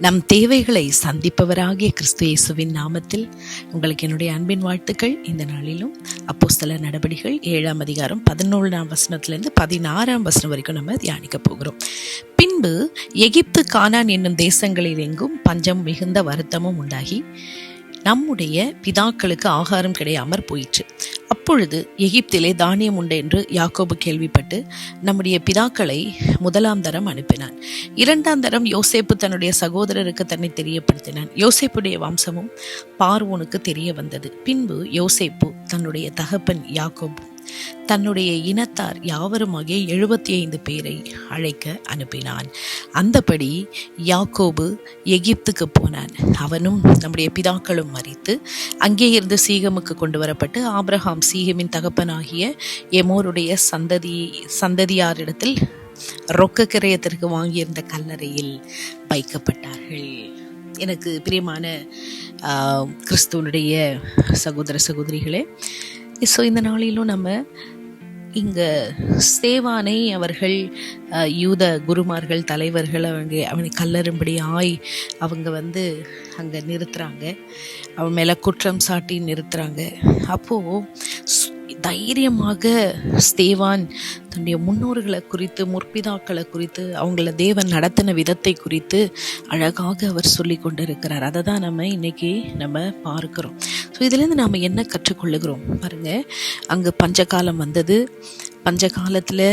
நம் தேவைகளை சந்திப்பவராகிய கிறிஸ்து இயேசுவின் நாமத்தில் உங்களுக்கு என்னுடைய அன்பின் வாழ்த்துக்கள். இந்த நாளிலும் அப்போஸ்தல நடவடிக்கைகள் ஏழாம் அதிகாரம் பதினோழாம் வசனத்திலிருந்து பதினாறாம் வசனம் வரைக்கும் நம்ம தியானிக்க போகிறோம். பின்பு எகிப்து கானான் என்னும் தேசங்களில் எங்கும் பஞ்சம் மிகுந்த வருத்தமும் உண்டாகி நம்முடைய பிதாக்களுக்கு ஆகாரம் கிடையாமற் போயிற்று. அப்பொழுது எகிப்திலே தானியம் உண்டு என்று யாக்கோபு கேள்விப்பட்டு நம்முடைய பிதாக்களை முதலாம் தரம் அனுப்பினான். இரண்டாம் தரம் யோசேப்பு தன்னுடைய சகோதரருக்கு தன்னை தெரியப்படுத்தினான். யோசேப்புடைய வம்சமும் பார்வோனுக்கு தெரிய வந்தது. பின்பு யோசேப்பு தன்னுடைய தகப்பன் யாக்கோபு. தன்னுடைய இனத்தார் யாவருமாகிய எழுபத்தி ஐந்து பேரை அழைக்க அனுப்பினான். அந்தபடி யாக்கோபு எகிப்துக்கு போனான். அவனும் நம்முடைய பிதாக்களும் மறித்து அங்கே இருந்து சீகமுக்கு கொண்டு வரப்பட்டு ஆப்ரஹாம் சீகமின் தகப்பனாகிய எமோருடைய சந்ததி சந்ததியாரிடத்தில் ரொக்க கிரயத்திற்கு வாங்கியிருந்த கல்லறையில் வைக்கப்பட்டார்கள். எனக்கு பிரியமான கிறிஸ்துவனுடைய சகோதர சகோதரிகளே ஸோ இந்த நாளிலும் நம்ம இங்கே சேவானை அவர்கள் யூத குருமார்கள் தலைவர்கள் அவங்க அவனை கல்லறும்படி ஆய் அவங்க வந்து அங்கே நிறுத்துகிறாங்க அவன் மேலே குற்றம் சாட்டி நிறுத்துகிறாங்க அப்போது தைரியமாக ஸ்தேவான் தன்னுடைய முன்னோர்களை குறித்து முற்பிதாக்களை குறித்து அவங்கள தேவன் நடத்தின விதத்தை குறித்து அழகாக அவர் சொல்லி கொண்டு இருக்கிறார் அதை தான் நம்ம இன்னைக்கு நம்ம பார்க்கிறோம். ஸோ இதுலேருந்து நாம் என்ன கற்றுக்கொள்ளுகிறோம்? பாருங்கள் அங்கே பஞ்சகாலம் வந்தது. பஞ்ச காலத்தில்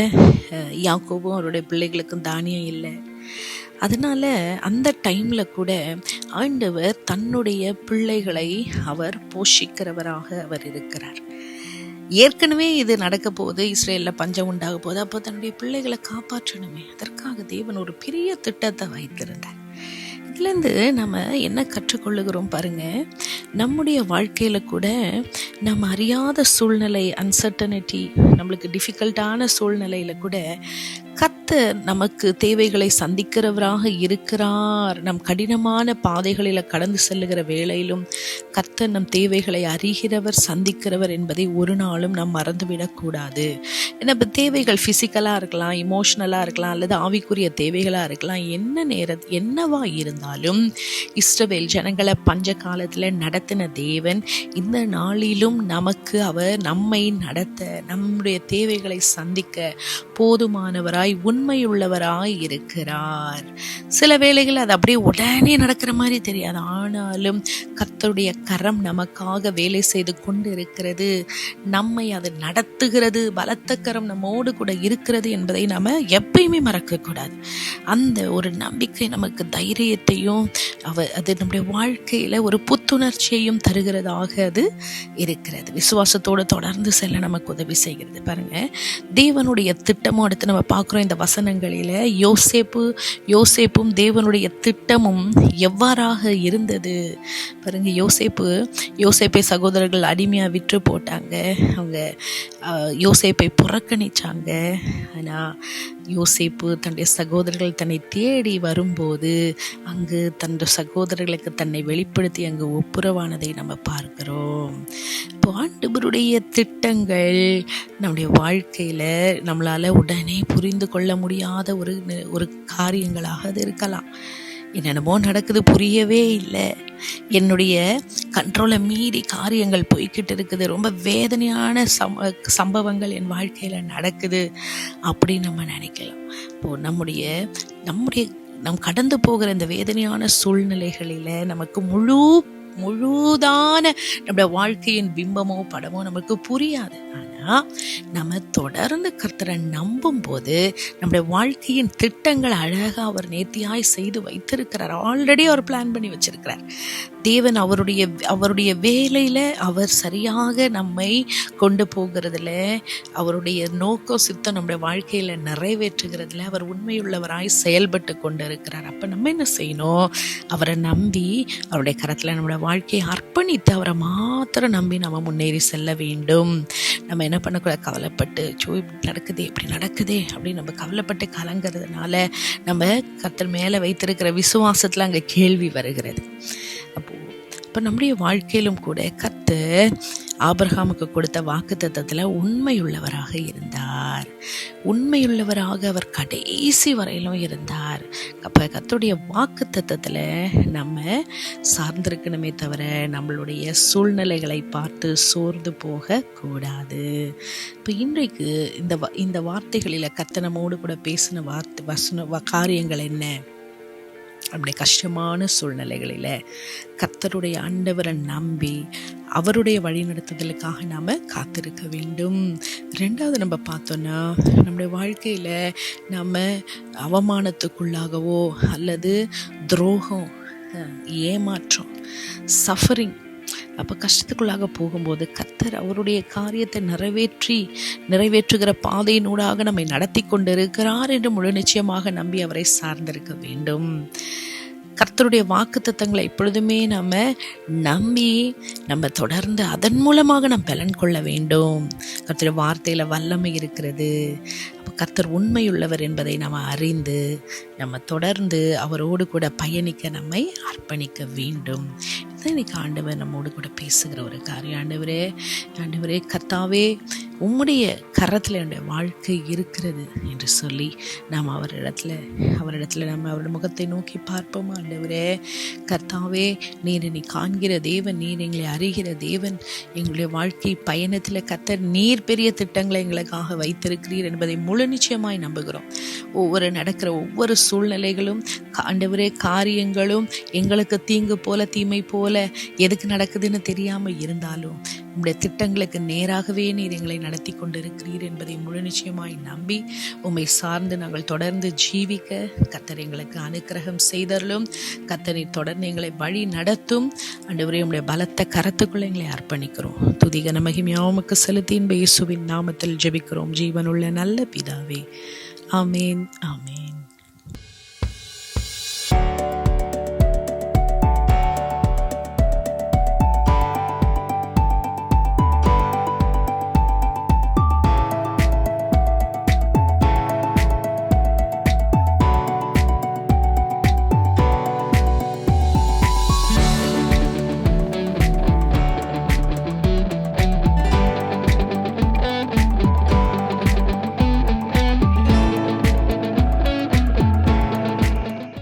யாக்கோபும் அவருடைய பிள்ளைகளுக்கும் தானியம் இல்லை. அதனால் அந்த டைமில் கூட ஆண்டவர் தன்னுடைய பிள்ளைகளை அவர் போஷிக்கிறவராக அவர் இருக்கிறார். ஏற்கனவே இது நடக்க போகுது இஸ்ரேலில் பஞ்சம் உண்டாக போகுது. அப்போ தன்னுடைய பிள்ளைகளை காப்பாற்றணுமே. அதற்காக தேவன் ஒரு பெரிய திட்டத்தை வைத்திருந்தார். இதுலேருந்து நம்ம என்ன கற்றுக்கொள்ளுகிறோம் பாருங்கள் நம்முடைய வாழ்க்கையில் கூட நம்ம அறியாத சூழ்நிலை அன்சர்டனிட்டி நம்மளுக்கு டிஃபிகல்ட்டான சூழ்நிலையில் கூட கத்தர் நமக்கு தேவைகளை சந்திக்கிறவராக இருக்கிறார். நம் கடினமான பாதைகளில் கடந்து செல்லுகிற வேளையிலும் கத்தர் நம் தேவைகளை அறிகிறவர் சந்திக்கிறவர் என்பதை ஒரு நாளும் நாம் மறந்துவிடக்கூடாது. ஏன்னா இப்போ தேவைகள் ஃபிசிக்கலாக இருக்கலாம் இமோஷ்னலாக இருக்கலாம் அல்லது ஆவிக்குரிய தேவைகளாக இருக்கலாம் என்ன நேர என்னவா இருந்தாலும் இஸ்ரவேல் ஜனங்களை பஞ்ச காலத்தில் நடத்தின தேவன் இந்த நாளிலும் நமக்கு அவர் நம்மை நடத்த நம்முடைய தேவைகளை சந்திக்க போதுமானவராய் உண்மையுள்ளவராய் இருக்கிறார். சில வேளைகள் அது அப்படியே உடனே நடக்கிற மாதிரி தெரியாது. ஆனாலும் கத்தருடைய கரம் நமக்காக வேலை செய்து கொண்டு இருக்கிறது நம்மை அது நடத்துகிறது. பலத்த கரம் நம்மோடு கூட இருக்கிறது என்பதை நாம் எப்பயுமே மறக்கக்கூடாது. அந்த ஒரு நம்பிக்கை நமக்கு தைரியத்தையும் அவ அது நம்முடைய வாழ்க்கையில் ஒரு புத்துணர்ச்சியையும் தருகிறதாக அது இருக்கிறது. விசுவாசத்தோடு தொடர்ந்து செல்ல நமக்கு உதவி செய்கிறது. பாருங்கள் தேவனுடைய திட்டமும் அடுத்து நம்ம பார்க்குறோம். இந்த வசனங்களில். யோசேப்பு யோசேப்பும் தேவனுடைய திட்டமும் எவ்வாறாக இருந்தது? பாருங்க யோசேப்பு யோசேப்பை சகோதரர்கள் அடிமையாக விற்று போட்டாங்க. அவங்க யோசேப்பை புறக்கணிச்சாங்க. ஆனால் யோசேப்பு தன்னுடைய சகோதரர்கள் தன்னை தேடி வரும்போது அங்கு தன்னுடைய சகோதரர்களுக்கு தன்னை வெளிப்படுத்தி அங்கு ஒப்புரவானதை நம்ம பார்க்கிறோம். இப்போ ஆண்டவருடைய திட்டங்கள் நம்முடைய வாழ்க்கையில் நம்மளால் உடனே புரிந்து கொள்ள முடியாத ஒரு ஒரு காரியங்களாக அது இருக்கலாம். என்னென்னமோ நடக்குது புரியவே இல்லை. என்னுடைய கண்ட்ரோலை மீறி காரியங்கள் போய்கிட்டு இருக்குது. ரொம்ப வேதனையான சம சம்பவங்கள் என் வாழ்க்கையில் நடக்குது அப்படின்னு நம்ம நினைக்கலாம். இப்போது நம்முடைய நம்முடைய நம் கடந்து போகிற இந்த வேதனையான சூழ்நிலைகளில் நமக்கு முழு முழுதான நம்முடைய வாழ்க்கையின் பிம்பமோ படமோ நமக்கு புரியாது. ஆனால் நம்ம தொடர்ந்து கர்த்தரை நம்பும் போது நம்முடைய வாழ்க்கையின் திட்டங்கள் அழகாக அவர் நேர்த்தியாய் செய்து வைத்திருக்கிறார். ஆல்ரெடி அவர் பிளான் பண்ணி வச்சிருக்கிறார். தேவன் அவருடைய அவருடைய வேலையில அவர் சரியாக நம்மை கொண்டு போகிறதுல அவருடைய நோக்கம் சித்தம் நம்முடைய வாழ்க்கையில நிறைவேற்றுகிறதுல அவர் உண்மையுள்ளவராய் செயல்பட்டு கொண்டு இருக்கிறார் அப்ப நம்ம என்ன செய்யணும்? அவரை நம்பி அவருடைய கரத்துல நம்முடைய வாழ்க்கையை அர்ப்பணித்து அவரை மாத்திரம் நம்பி நம்ம முன்னேறி செல்ல வேண்டும். நம்ம என்ன என்ன பண்ணக்கூடாது கவலைப்பட்டு சோ இப்படி நடக்குது இப்படி நடக்குதே அப்படின்னு நம்ம கவலைப்பட்டு கலங்கிறதுனால நம்ம கர்த்தர் மேலே வைத்திருக்கிற விசுவாசத்தில் அங்கே கேள்வி வருகிறது. அப்போது இப்போ நம்முடைய வாழ்க்கையிலும் கூட கத்து ஆபிரகாமுக்கு கொடுத்த வாக்குத்தத்தத்தில் உண்மையுள்ளவராக இருந்தார். உண்மையுள்ளவராக அவர் கடைசி வரையிலும் இருந்தார். அப்போ கர்த்தருடைய வாக்குத்தத்தத்தில் நம்ம சார்ந்திருக்கணுமே தவிர நம்மளுடைய சூழ்நிலைகளை பார்த்து சோர்ந்து போகக்கூடாது இப்போ இன்றைக்கு இந்த வ- இந்த வார்த்தைகளில் கத்தனமோடு கூட பேசின வார்த்தை வசன வ- காரியங்கள் என்ன? அப்படி கஷ்டமான சூழ்நிலைகளில் கத்தருடைய ஆண்டவரை நம்பி அவருடைய வழிநடத்துதலுக்காக நாம் காத்திருக்க வேண்டும். ரெண்டாவது நம்ம பார்த்தோன்னா நம்முடைய வாழ்க்கையில் நம்ம அவமானத்துக்குள்ளாகவோ அல்லது துரோகம் ஏமாற்றம் சஃபரிங் அப்போ கஷ்டத்துக்குள்ளாக போகும்போது கர்த்தர் அவருடைய காரியத்தை நிறைவேற்றி நிறைவேற்றுகிற பாதையினூடாக நம்மை நடத்தி கொண்டிருக்கிறார் என்று முழு நிச்சயமாக நம்பி அவரை சார்ந்திருக்க வேண்டும். கர்த்தருடைய வாக்குத்தத்தங்களை எப்பொழுதுமே நம்ம நம்பி நம்ம தொடர்ந்து அதன் மூலமாக நாம் பலன் கொள்ள வேண்டும். கர்த்தருடைய வார்த்தையில் வல்லமை இருக்கிறது. அப்போ கர்த்தர் உண்மையுள்ளவர் என்பதை நம்ம அறிந்து நம்ம தொடர்ந்து அவரோடு கூட பயணிக்க நம்மை அர்ப்பணிக்க வேண்டும். இன்னைக்கு ஆண்டவர் நம்மோடு கூட பேசுகிற ஒரு காரியம். ஆண்டவரே ஆண்டவரே கர்த்தாவே உம்முடைய கரத்தில் என்னுடைய வாழ்க்கை இருக்கிறது என்று சொல்லி நாம் அவரிடத்துல அவரிடத்துல நம்ம அவருடைய முகத்தை நோக்கி பார்ப்போம்? ஆண்டவரே கர்த்தாவே நீர் என்னை காண்கிற தேவன் நீர் எங்களை அறிகிற தேவன். எங்களுடைய வாழ்க்கை பயணத்தில் கத்தர் நீர் பெரிய திட்டங்களை எங்களுக்காக வைத்திருக்கிறீர் என்பதை முழு நிச்சயமாய் நம்புகிறோம். ஒவ்வொரு நடக்கிற ஒவ்வொரு சூழ்நிலைகளும் ஆண்டவரே காரியங்களும் எங்களுக்கு தீங்கு போல தீமை போல எதுக்கு நடக்குதுன்னு தெரியாமல் இருந்தாலும் உங்களுடைய திட்டங்களுக்கு நேராகவே நீர் எங்களை நடத்தி கொண்டிருக்கிறீர் என்பதை முழு நிச்சயமாய் நம்பி உம்மை சார்ந்து நாங்கள் தொடர்ந்து ஜீவிக்க கத்தர் எங்களுக்கு அனுக்கிரகம் செய்தாலும் கத்தனை தொடர்ந்து எங்களை வழி நடத்தும். ஆண்டவரே உம்முடைய பலத்த கரத்துக்குள்ள எங்களை அர்ப்பணிக்கிறோம். துதிகன மகிமையாவுக்கு செலுத்தின் இயேசுவின் நாமத்தில் ஜெபிக்கிறோம். ஜீவனுள்ள நல்ல பிதாவே. ஆமேன் ஆமேன்.